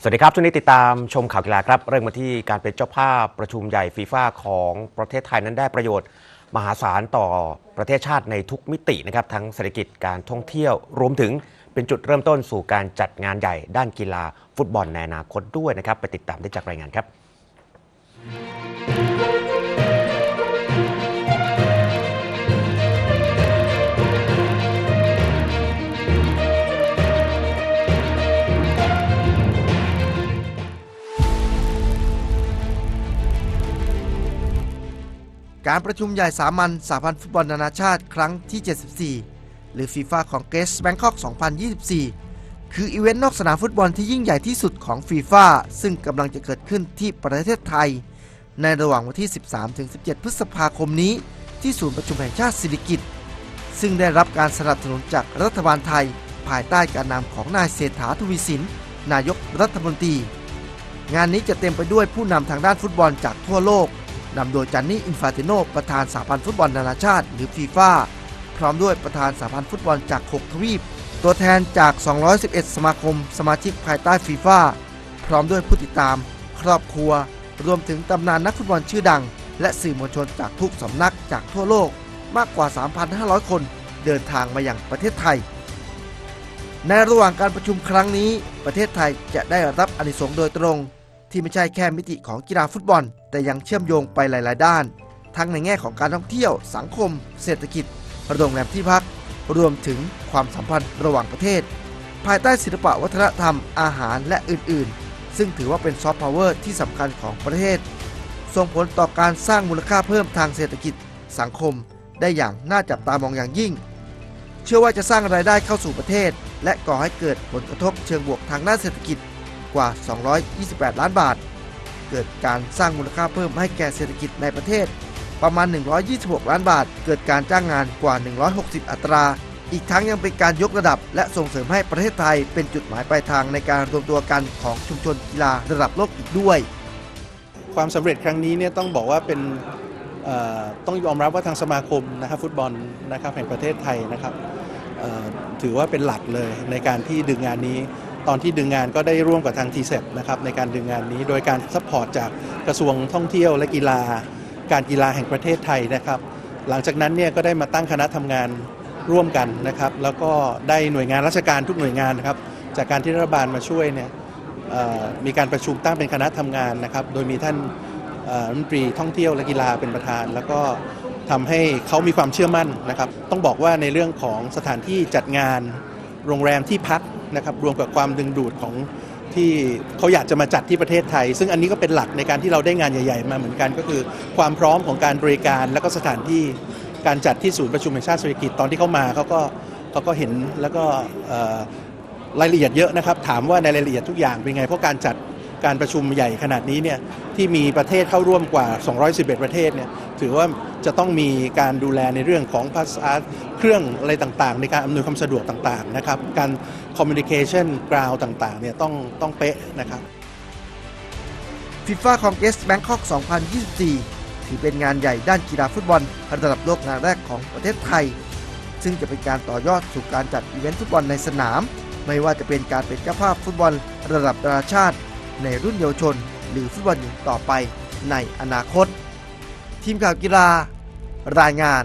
สวัสดีครับช่วงนี้ติดตามชมข่าวกีฬาครับ เริ่มมาที่การเป็นเจ้าภาพประชุมใหญ่ฟีฟ่าของประเทศไทยนั้นได้ประโยชน์ มหาศาลต่อประเทศชาติในทุกมิตินะครับทั้งเศรษฐกิจการท่องเที่ยว รวมถึงเป็นจุดเริ่มต้นสู่การจัดงานใหญ่ด้านกีฬาฟุตบอลในอนาคตด้วยนะครับ ไปติดตามได้จากรายงานครับ การประชุมใหญ่สามัญสาพันธ์ฟุตบอลนานาชาติครั้งที่ 74 หรือฟีฟ่าคองเกสแบงคอก 2024 คืออีเวนต์นอกสนามฟุตบอลที่ยิ่งใหญ่ที่สุดของฟีฟ่าซึ่งกำลังจะเกิดขึ้นที่ประเทศไทย ในระหว่างวันที่ 13-17 พฤษภาคมนี้ ที่ศูนย์ประชุมแห่งชาติสิริกิติ์ซึ่งได้รับการสนับสนุนจากรัฐบาลไทย ภายใต้การนำของนายเศรษฐาทวีสิน นายกรัฐมนตรี งานนี้จะเต็มไปด้วยผู้นำทางด้านฟุตบอลจากทั่วโลก นำโดยจันนี่อินฟาติโนประธานสาพันธ์ฟุตบอลนานาชาติ หรือฟีฟ่าพร้อมด้วยประธานสาพันธ์ฟุตบอลจาก 6 ทวีป ตัวแทนจาก 211 สมาคม สมาชิกภายใต้ฟีฟ่าพร้อมด้วยผู้ติดตาม ครอบครัว รวมถึงตำนานนักฟุตบอลชื่อดัง และสื่อมวลชนจากทุกสำนักจากทั่วโลกมากกว่า 3,500 คนเดินทางมาอย่างประเทศไทย ในระหว่างการประชุมครั้งนี้ ประเทศไทยจะได้รับอนิสงส์โดยตรง ที่ไม่ใช่แค่มิติของกีฬาฟุตบอล แต่ยังเชื่อมโยงไปหลาย ๆ ด้าน ทั้งในแง่ของการท่องเที่ยว สังคม เศรษฐกิจโรงแรมที่พัก รวมถึงความสัมพันธ์ระหว่างประเทศ ภายใต้ศิลปะวัฒนธรรมอาหารและอื่น ๆ ซึ่งถือว่าเป็นซอฟต์พาวเวอร์ที่สำคัญของประเทศ ส่งผลต่อการสร้างมูลค่าเพิ่มทางเศรษฐกิจ สังคม ได้อย่างน่าจับตามองอย่างยิ่ง เชื่อว่าจะสร้างรายได้เข้าสู่ประเทศ และก่อให้เกิดผลกระทบเชิงบวกทางด้านเศรษฐกิจ กว่า 228 ล้านบาท เกิดการสร้างมูลค่าเพิ่มให้แก่เศรษฐกิจในประเทศ ประมาณ 126 ล้านบาท เกิดการจ้างงานกว่า 160 อัตรา อีกทั้งยังเป็นการยกระดับ และส่งเสริมให้ประเทศไทยเป็นจุดหมายปลายทางในการรวมตัวกันของชุมชนกีฬาระดับโลกอีกด้วย ความสำเร็จครั้งนี้เนี่ยต้องบอกว่าเป็นต้องยอมรับว่าทางสมาคมนะครับฟุตบอลนะครับแห่งประเทศไทยนะครับถือว่าเป็นหลักเลยในการที่ดึงงานนี้ ตอนที่ดึงงานก็ได้ร่วมกับทางทีเซ็นะครับในการดึงงานนี้ โดยการซัพพอร์ตจากกระทรวงท่องเที่ยวและกีฬา การกีฬาแห่งประเทศไทยนะครับ หลังจากนั้นเนี่ยก็ได้มาตั้งคณะทำงานร่วมกันนะครับ แล้วก็ได้หน่วยงานราชการทุกหน่วยงานนะครับ จากการที่รัฐบาลมาช่วยเนี่ยมีการประชุมตั้งเป็นคณะทำงานนะครับ โดยมีท่านรัฐมนตรีท่องเที่ยวและกีฬาเป็นประธาน แล้วก็ทำให้เขามีความเชื่อมั่นนะครับ ต้องบอกว่าในเรื่องของสถานที่จัดงาน โรงแรมที่พักนะครับรวมกับความดึงดูดของที่เขาอยากจะมาจัดที่ประเทศไทย ซึ่งอันนี้ก็เป็นหลักในการที่เราได้งานใหญ่ ๆ มาเหมือนกันก็คือความพร้อมของการบริการและก็สถานที่การจัดที่ศูนย์ประชุมแห่งชาติเศรษฐกิจตอนที่เขามาเขาก็เขาก็เห็นแล้วก็รายละเอียดเยอะนะครับ ถามว่าในรายละเอียดทุกอย่างเป็นไงเพราะการจัด การประชุมใหญ่ขนาดนี้เนี่ยที่มีประเทศเข้าร่วมกว่า 211 ประเทศเนี่ยถือว่าจะต้องมีการดูแลในเรื่องของภาษาเครื่องอะไรต่างๆ ในการอำนวยความสะดวกต่างๆนะครับการ communication ground ต่างๆเนี่ยต้องต้องเป๊ะนะครับ FIFA Congress Bangkok 2024 ถือเป็นงานใหญ่ด้านกีฬาฟุตบอลระดับโลกงานแรกของประเทศไทย ซึ่งจะเป็นการต่อยอดสู่การจัดอีเวนต์ฟุตบอลในสนาม ไม่ว่าจะเป็นการเป็นเจ้าภาพฟุตบอลระดับนานาชาติ ในรุ่นเยาวชน หรือฟุตบอลหญิงต่อไปในอนาคต ทีมข่าวกีฬารายงาน